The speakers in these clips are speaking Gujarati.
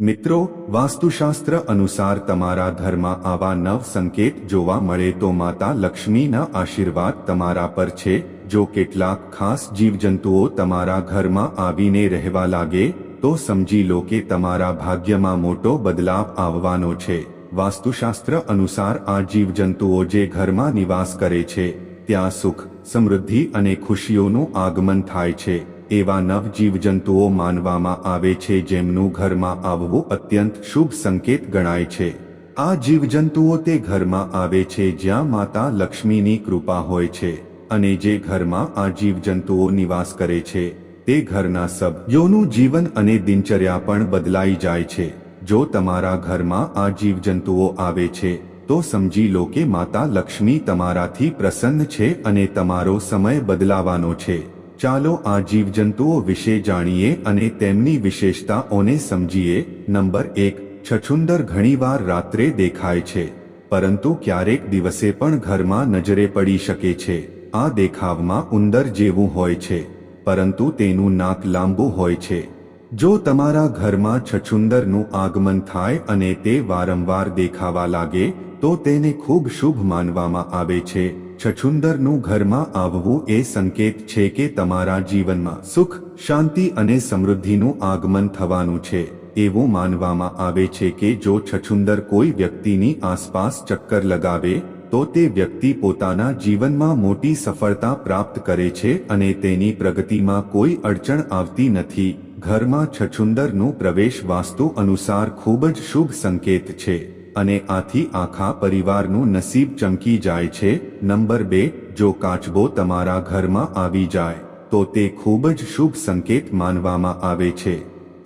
મિત્રો, વાસ્તુશાસ્ત્ર અનુસાર તમારા ઘરમાં આવા નવ સંકેત જોવા મળે તો માતા લક્ષ્મીના આશીર્વાદ તમારા પર છે. જો કેટલાક ખાસ જીવજંતુઓ તમારા ઘરમાં આવીને રહેવા લાગે, તો સમજી લો કે તમારા ભાગ્યમાં મોટો બદલાવ આવવાનો છે. વાસ્તુશાસ્ત્ર અનુસાર આ જીવજંતુઓ જે ઘરમાં નિવાસ કરે છે, ત્યાં સુખ, સમૃદ્ધિ અને ખુશીઓનું આગમન થાય છે. એવા નવ જીવજંતુઓ માનવામાં આવે છે જેમનું ઘરમાં આવવું અત્યંત શુભ સંકેત ગણાય છે. આ જીવજંતુઓ તે ઘરમાં આવે છે જ્યાં માતા લક્ષ્મીની કૃપા હોય છે અને જે ઘરમાં આ જીવજંતુઓ નિવાસ કરે છે, તે ઘરના સભ્યોનું જીવન અને દિનચર્યા પણ બદલાઈ જાય છે. જો તમારા ઘરમાં આ જીવજંતુઓ આવે છે, તો સમજી લો કે માતા લક્ષ્મી તમારાથી પ્રસન્ન છે અને તમારો સમય બદલાવાનો છે. ચાલો આ જીવજંતુઓ વિશે જાણીએ અને તેમની વિશેષતાઓને સમજીએ. નંબર એક, છછુંદર ઘણીવાર રાત્રે દેખાય છે, પરંતુ ક્યારેક દિવસે પણ ઘરમાં નજરે પડી શકે છે. આ દેખાવમાં ઉંદર જેવું હોય છે, પરંતુ તેનું નાક લાંબુ હોય છે. જો તમારા ઘરમાં છછુંદરનું આગમન થાય અને તે વારંવાર દેખાવા લાગે, તો તેને ખૂબ શુભ માનવામાં આવે છે. છછુંદરનું ઘરમાં આવવું એ સંકેત છે કે તમારા જીવનમાં સુખ, શાંતિ અને સમૃદ્ધિનું આગમન થવાનું છે. એવું માનવામાં આવે છે કે જો છછુંદર કોઈ વ્યક્તિની આસપાસ ચક્કર લગાવે, તો તે વ્યક્તિ પોતાના જીવનમાં મોટી સફળતા પ્રાપ્ત કરે છે અને તેની પ્રગતિમાં કોઈ અડચણ આવતી નથી. ઘરમાં છછુંદરનું પ્રવેશ વાસ્તુ અનુસાર ખૂબ જ શુભ સંકેત છે. અને આથી આખા પરિવારનું નસીબ ચમકી જાય છે. નંબર બે, જો કાચબો તમારા ઘરમાં આવી જાય, તો તે ખૂબ જ શુભ સંકેત માનવામાં આવે છે.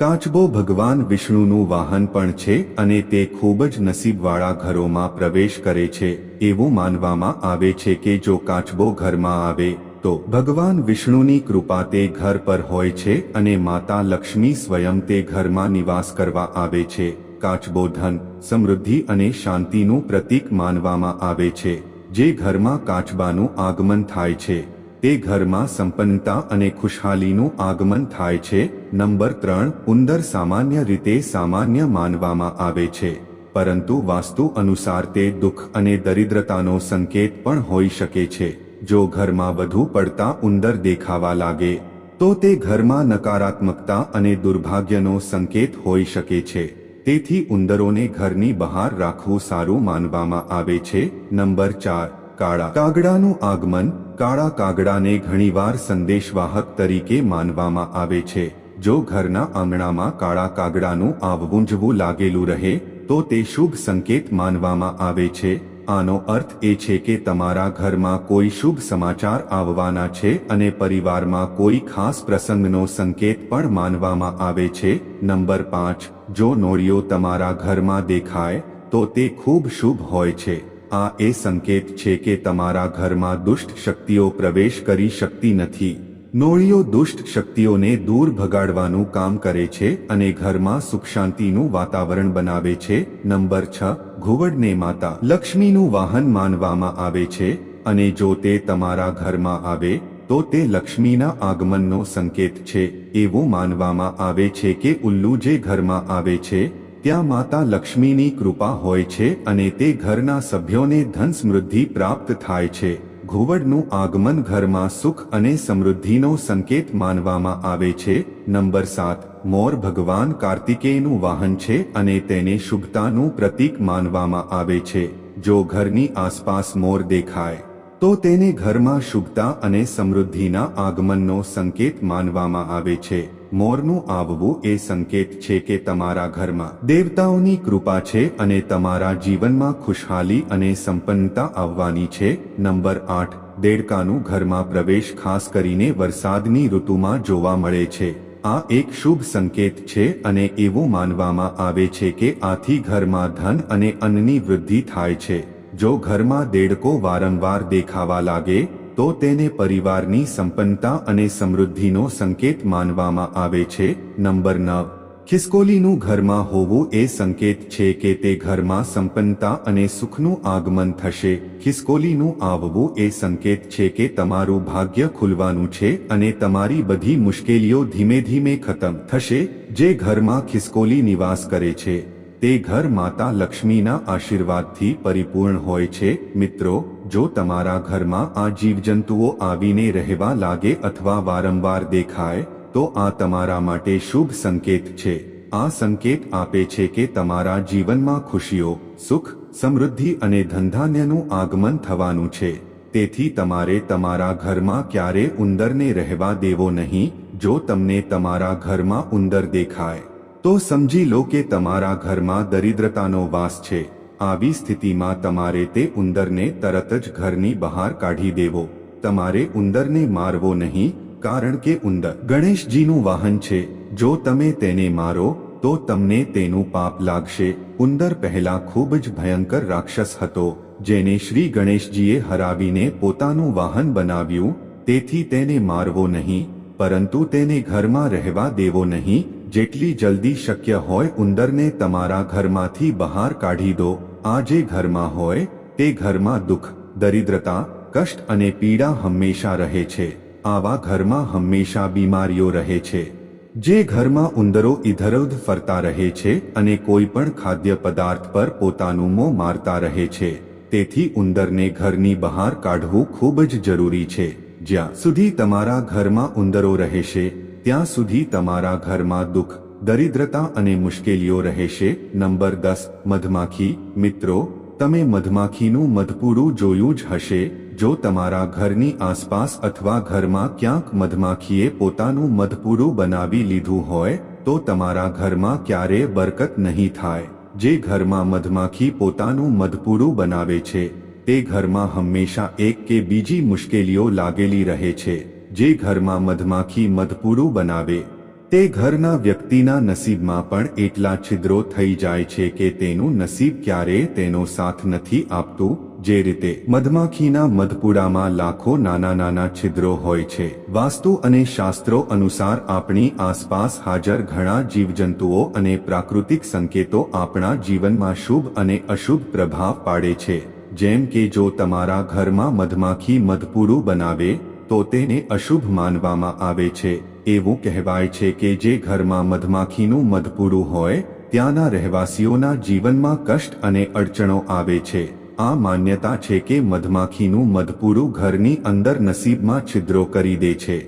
કાચબો ભગવાન વિષ્ણુનું વાહન પણ છે અને તે ખૂબ જ નસીબવાળા ઘરોમાં પ્રવેશ કરે છે. એવું માનવામાં આવે છે કે જો કાચબો ઘરમાં આવે, તો ભગવાન વિષ્ણુની કૃપા તે ઘર પર હોય છે અને માતા લક્ષ્મી સ્વયં તે ઘરમાં નિવાસ કરવા આવે છે. કાચબો ધન સમૃદ્ધિ અને શાંતિનું પ્રતીક માનવામાં આવે છે. જે ઘરમાં કાચબાનું આગમન થાય છે, તે ઘરમાં સંપન્નતા અને ખુશહાલીનું આગમન થાય છે. નંબર ત્રણ, ઉંદર સામાન્ય રીતે સામાન્ય માનવામાં આવે છે, પરંતુ વાસ્તુ અનુસાર તે દુઃખ અને દરિદ્રતાનો સંકેત પણ હોઈ શકે છે. જો ઘરમાં વધુ પડતા ઉંદર દેખાવા લાગે, તો તે ઘરમાં નકારાત્મકતા અને દુર્ભાગ્યનો સંકેત હોઈ શકે છે. તેથી ઉંદરોને ઘરની બહાર રાખવું સારું માનવામાં આવે છે. નંબર ચાર, કાળા કાગડાનું આગમન. કાળા કાગડાને ઘણીવાર સંદેશવાહક તરીકે માનવામાં આવે છે. જો ઘરના આંગણામાં કાળા કાગડાનું આવવુંજવું લાગેલું રહે, તો તે શુભ સંકેત માનવામાં આવે છે. આનો અર્થ એ છે કે તમારા ઘરમાં કોઈ શુભ સમાચાર આવવાના છે અને પરિવારમાં કોઈ ખાસ પ્રસંગનો સંકેત પણ માનવામાં આવે છે. નંબર પાંચ જો નોરિયો તમારા ઘરમાં દેખાય, તો તે ખૂબ શુભ હોય છે. આ એ સંકેત છે કે તમારા ઘરમાં દુષ્ટ શક્તિઓ પ્રવેશ કરી શકતી નથી. નોળીઓ દુષ્ટ શક્તિઓને દૂર ભગાડવાનું કામ કરે છે અને ઘરમાં સુખ શાંતિનું વાતાવરણ બનાવે છે. નંબર છ, ઘુવડને માતા. લક્ષ્મીનું વાહન માનવામાં આવે છે અને જો તે તમારા ઘરમાં આવે તો તે લક્ષ્મીના આગમનનો સંકેત છે, એવું માનવામાં આવે છે કે ઉલ્લુ જે ઘરમાં આવે છે, ત્યાં માતા લક્ષ્મીની કૃપા હોય છે અને તે ઘરના સભ્યોને ધન સમૃદ્ધિ પ્રાપ્ત થાય છે. ઘુવડનું આગમન ઘરમાં સુખ અને સમૃદ્ધિનો સંકેત માનવામાં આવે છે. નંબર સાત, મોર ભગવાન કાર્તિકેયનું વાહન છે અને તેને શુભતાનું પ્રતીક માનવામાં આવે છે. જો ઘરની આસપાસ મોર દેખાય તો તેને ઘરમાં શુભતા અને સમૃદ્ધિના આગમનનો સંકેત માનવામાં આવે છે. મોરનું આવવું એ સંકેત છે કે તમારા ઘરમાં દેવતાઓની કૃપા છે અને તમારા જીવનમાં ખુશહાલી અને સંપન્નતા આવવાની છે. નંબર આઠ, દેડકાનું ઘરમાં પ્રવેશ ખાસ કરીને વરસાદની ઋતુમાં જોવા મળે છે. આ એક શુભ સંકેત છે અને એવું માનવામાં આવે છે કે આથી ઘરમાં ધન અને અન્નની વૃદ્ધિ થાય છે. જો ઘરમાં દેડકો વારંવાર દેખાવા લાગે, તો તેને પરિવારની સંપન્નતા અને સમૃદ્ધિનો સંકેત માનવામાં આવે છે. નંબર નવ. ખિસકોલીનું ઘરમાં હોવું એ સંકેત છે કે તે ઘરમાં સંપન્નતા અને સુખનું આગમન થશે. ખિસકોલીનું આવવું એ સંકેત છે કે તમારું ભાગ્ય ખુલવાનું છે અને તમારી બધી મુશ્કેલીઓ ધીમે ધીમે ખતમ થશે, જે ઘરમાં ખિસકોલી નિવાસ કરે છે. તે ઘર માતા લક્ષ્મીના આશીર્વાદથી પરિપૂર્ણ હોય છે. મિત્રો, જો તમારા ઘરમાં આ જીવજંતુઓ આવીને રહેવા લાગે અથવા વારંવાર દેખાય, તો આ તમારા માટે શુભ સંકેત છે. આ સંકેત આપે છે કે તમારા જીવનમાં ખુશીઓ, સુખ, સમૃદ્ધિ અને ધનધાન્યનું આગમન થવાનું છે. તેથી તમારે તમારા ઘરમાં ક્યારે ઉંદરને રહેવા દેવો નહીં. જો તમને તમારા ઘરમાં ઉંદર દેખાય તો સમજી લો કે તમારા ઘરમાં દરિદ્રતાનો વાસ છે. આવી સ્થિતિમાં તમારે તે ઉંદરને તરત જ ઘરની બહાર કાઢી દેવો. તમારે ઉંદરને મારવો નહીં, કારણ કે ઉંદર ગણેશજીનું વાહન છે. જો તમે તેને મારો, તો તમને તેનું પાપ લાગશે. ઉંદર પહેલા ખૂબ જ ભયંકર રાક્ષસ હતો, જેને શ્રી ગણેશજીએ હરાવીને પોતાનું વાહન બનાવ્યું, તેથી તેને મારવો નહીં, પરંતુ તેને ઘરમાં રહેવા દેવો નહીં જેટલી જલ્દી શક્ય હોય ઉંદરને તમારા ઘરમાંથી બહાર કાઢી દો. આ જે ઘરમાં હોય, તે ઘરમાં દુઃખ, દરિદ્રતા, કષ્ટ અને પીડા હંમેશા રહે છે. આવા ઘરમાં હંમેશા બીમારીઓ રહે છે. જે ઘરમાં ઉંદરો ઇધરઉધ ફરતા રહે છે અને કોઈ પણ ખાદ્ય પદાર્થ પર પોતાનું મોં મારતા રહે છે. તેથી ઉંદરને ઘરની બહાર કાઢવું ખૂબ જ જરૂરી છે. જ્યાં સુધી તમારા ઘરમાં ઉંદરો રહેશે ત્યાં સુધી તમારા ઘરમાં દુઃખ, દરિદ્રતા અને મુશ્કેલીઓ રહેશે. નંબર દસ, મધમાખી, મિત્રો, તમે મધમાખીનું મધપૂરું જોયું જ હશે. જો તમારા ઘરની આસપાસ અથવા ઘરમાં ક્યાંક મધમાખીએ પોતાનું મધપૂરું બનાવી લીધું હોય, તો તમારા ઘરમાં ક્યારેય બરકત નહીં થાય. જે ઘરમાં મધમાખી પોતાનું મધપૂરું બનાવે છે, તે ઘરમાં હંમેશા એક કે બીજી મુશ્કેલીઓ લાગેલી રહે છે. જે ઘરમાં મધમાખી મધપૂરું બનાવે, તે ઘરના વ્યક્તિના નસીબમાં પણ એટલા છિદ્રો થઈ જાય છે કે તેનું નસીબ ક્યારેય તેનો સાથ નથી આપતું, જે રીતે મધમાખીના મધપુડામાં લાખો નાના નાના છિદ્રો હોય છે. વાસ્તુ અને શાસ્ત્રો અનુસાર આપણી આસપાસ હાજર ઘણા જીવજંતુઓ અને પ્રાકૃતિક સંકેતો આપણા જીવનમાં શુભ અને અશુભ પ્રભાવ પાડે છે. જેમ કે જો તમારા ઘરમાં મધમાખી મધપુરું બનાવે તો તેને અશુભ માનવામાં આવે છે. એવું કહેવાય છે કે જે ઘરમાં મધમાખીનું મધપૂરું હોય, ત્યાંના રહેવાસીઓના જીવનમાં કષ્ટ અને અડચણો આવે છે. આ માન્યતા છે કે મધમાખીનું મધપૂરું ઘરની અંદર નસીબમાં છિદ્રો કરી દે છે.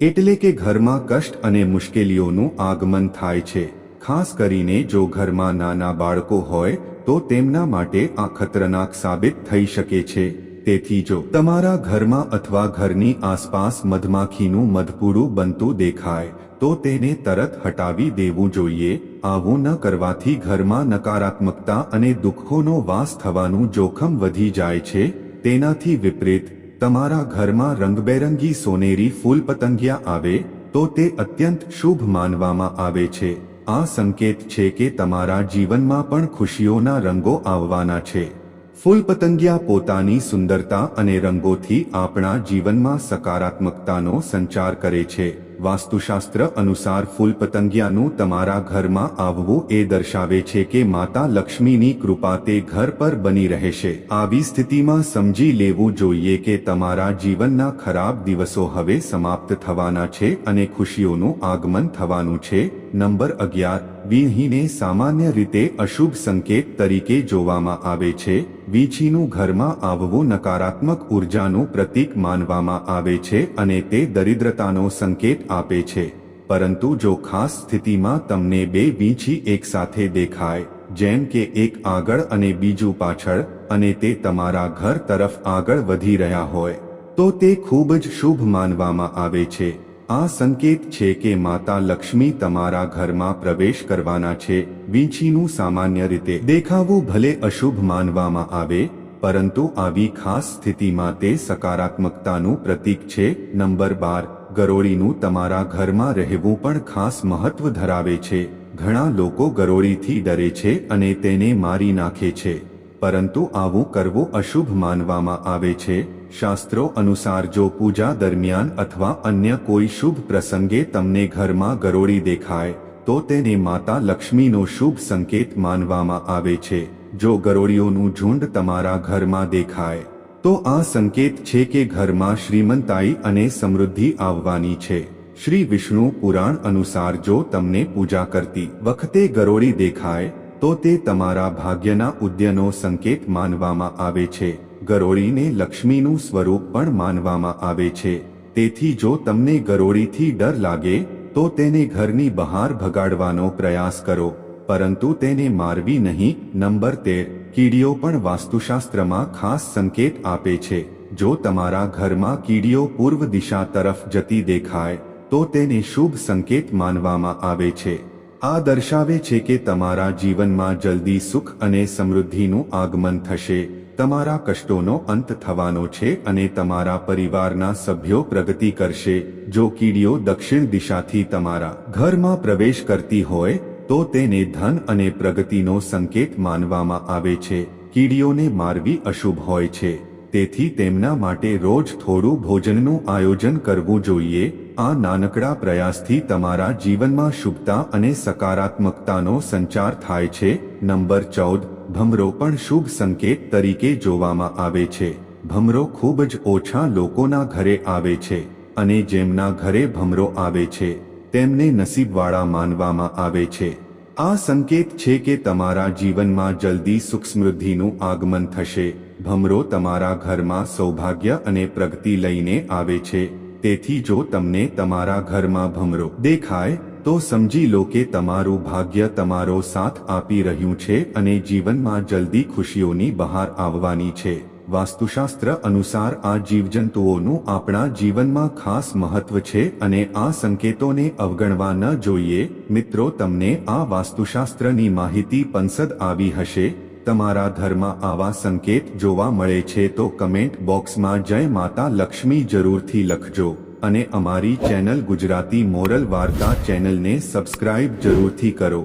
એટલે કે ઘરમાં કષ્ટ અને મુશ્કેલીઓનું આગમન થાય છે. ખાસ કરીને જો ઘરમાં નાના બાળકો હોય, તો તેમના માટે આ ખતરનાક સાબિત થઈ શકે છે. તેથી જો તમારા ઘરમાં અથવા ઘરની આસપાસ મધમાખીનું મધપૂરું બનતું દેખાય, તો તેને તરત હટાવી દેવું જોઈએ. આવું ન કરવાથી ઘરમાં નકારાત્મકતા અને દુઃખોનો વાસ થવાનું જોખમ વધી જાય છે. તેનાથી વિપરીત, તમારા ઘરમાં રંગબેરંગી સોનેરી ફૂલ પતંગિયા આવે, તો તે અત્યંત શુભ માનવામાં આવે છે. આ સંકેત છે કે તમારા જીવનમાં પણ ખુશીઓના રંગો આવવાના છે. ફૂલ પતંગિયા પોતાની સુંદરતા અને રંગોથી આપણા જીવનમાં સકારાત્મકતાનો સંચાર કરે છે. વાસ્તુશાસ્ત્ર અનુસાર ફૂલ પતંગિયાનું તમારા ઘરમાં આવવું એ દર્શાવે છે કે માતા લક્ષ્મીની કૃપા તે ઘર પર બની રહેશે. આવી સ્થિતિમાં સમજી લેવું જોઈએ કે તમારા જીવનના ખરાબ દિવસો હવે સમાપ્ત થવાના છે અને ખુશીઓનું આગમન થવાનું છે. નંબર અગિયાર વિહીને સામાન્ય રીતે અશુભ સંકેત તરીકે જોવામાં આવે છે. વીછીનું ઘરમાં આવવું નકારાત્મક ઉર્જાનું પ્રતીક માનવામાં આવે છે અને તે દરિદ્રતાનો સંકેત આપે છે. પરંતુ જો ખાસ સ્થિતિમાં તમને બે વીંછી એકસાથે દેખાય, જેમ કે એક આગળ અને બીજું પાછળ, અને તે તમારા ઘર તરફ આગળ વધી રહ્યા હોય, તો તે ખૂબ જ શુભ માનવામાં આવે છે. આ સંકેત છે કે માતા લક્ષ્મી તમારા ઘરમાં પ્રવેશ કરવાના છે. વીંછીનું સામાન્ય રીતે દેખાવું ભલે અશુભ માનવામાં આવે, પરંતુ આવી ખાસ સ્થિતિમાં તે સકારાત્મકતાનું પ્રતીક છે. નંબર બાર, ગરોળીનું તમારા ઘરમાં રહેવું પણ ખાસ મહત્વ ધરાવે છે. ઘણા લોકો ગરોળીથી ડરે છે અને તેને મારી નાખે છે, પરંતુ આવું કરવું અશુભ માનવામાં આવે છે. શાસ્ત્રો અનુસાર જો પૂજા દરમિયાન અથવા અન્ય કોઈ શુભ પ્રસંગે તમને ઘરમાં ગરોળી દેખાય, તો તેને માતા લક્ષ્મીનો શુભ સંકેત માનવામાં આવે છે. જો ગરોળીઓનું ઝુંડ તમારા ઘરમાં દેખાય, તો આ સંકેત છે કે ઘરમાં શ્રીમંતાઈ અને સમૃદ્ધિ આવવાની છે. શ્રી વિષ્ણુ પુરાણ અનુસાર જો તમને પૂજા કરતી વખતે ગરોળી દેખાય, તો તે તમારા ભાગ્યના ઉદ્યનો સંકેત માનવામાં આવે છે. ગરોળીને લક્ષ્મીનું સ્વરૂપ પણ માનવામાં આવે છે. તેથી જો તમને ગરોળીથી ડર લાગે, તો તેને ઘરની બહાર ભગાડવાનો પ્રયાસ કરો. પરંતુ તેને મારવી નહીં. નંબર તેર. કીડીઓ પણ વાસ્તુશાસ્ત્રમાં ખાસ સંકેત આપે છે. જો તમારા ઘરમાં કીડીઓ પૂર્વ દિશા તરફ જતી દેખાય, તો તેને શુભ સંકેત માનવામાં આવે છે. આ દર્શાવે છે કે તમારા જીવનમાં જલ્દી સુખ અને સમૃદ્ધિનું આગમન થશે. તમારા કષ્ટોનો અંત થવાનો છે અને તમારા પરિવારના સભ્યો પ્રગતિ કરશે. જો કીડીઓ દક્ષિણ દિશાથી તમારા ઘરમાં પ્રવેશ કરતી હોય, તો તેને ધન અને પ્રગતિનો સંકેત માનવામાં આવે છે. કીડીઓને મારવી અશુભ હોય છે. તેથી તેમના માટે રોજ થોડું ભોજનનું આયોજન કરવું જોઈએ. આ નાનકડા પ્રયાસથી તમારા જીવનમાં શુભતા અને સકારાત્મકતાનો સંચાર થાય છે. નંબર ચૌદ. ભમરો પણ શુભ સંકેત તરીકે જોવામાં આવે છે. ભમરો ખૂબ જ ઓછા લોકોના ઘરે આવે છે અને જેમના ઘરે ભમરો આવે છે, તેમને નસીબવાળા માનવામાં આવે છે. આ સંકેત છે કે તમારા જીવનમાં જલ્દી સુખ સમૃદ્ધિનું આગમન થશે. ભમરો તમારા ઘરમાં સૌભાગ્ય અને પ્રગતિ લઈને આવે છે. તેથી જો તમને તમારા ઘરમાં ભમરો દેખાય તો સમજી લો કે તમારું ભાગ્ય તમારો સાથ આપી રહ્યું છે અને જીવનમાં જલ્દી ખુશીઓની બહાર આવવાની છે. વાસ્તુશાસ્ત્ર અનુસાર આ જીવજંતુઓનું આપણા જીવનમાં ખાસ મહત્વ છે અને આ સંકેતોને અવગણવા ન જોઈએ. મિત્રો, તમને આ વાસ્તુશાસ્ત્રની માહિતી પંસદ આવી હશે. તમારા ઘરમાં આવા સંકેત જોવા મળે છે તો કમેન્ટ બોક્સમાં જય માતા લક્ષ્મી જરૂરથી લખજો. અને અમારી ચેનલ ગુજરાતી મોરલ વાર્તા ચેનલને સબસ્ક્રાઇબ જરૂરથી કરો.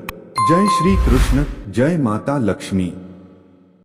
જય શ્રી કૃષ્ણ, જય માતા લક્ષ્મી.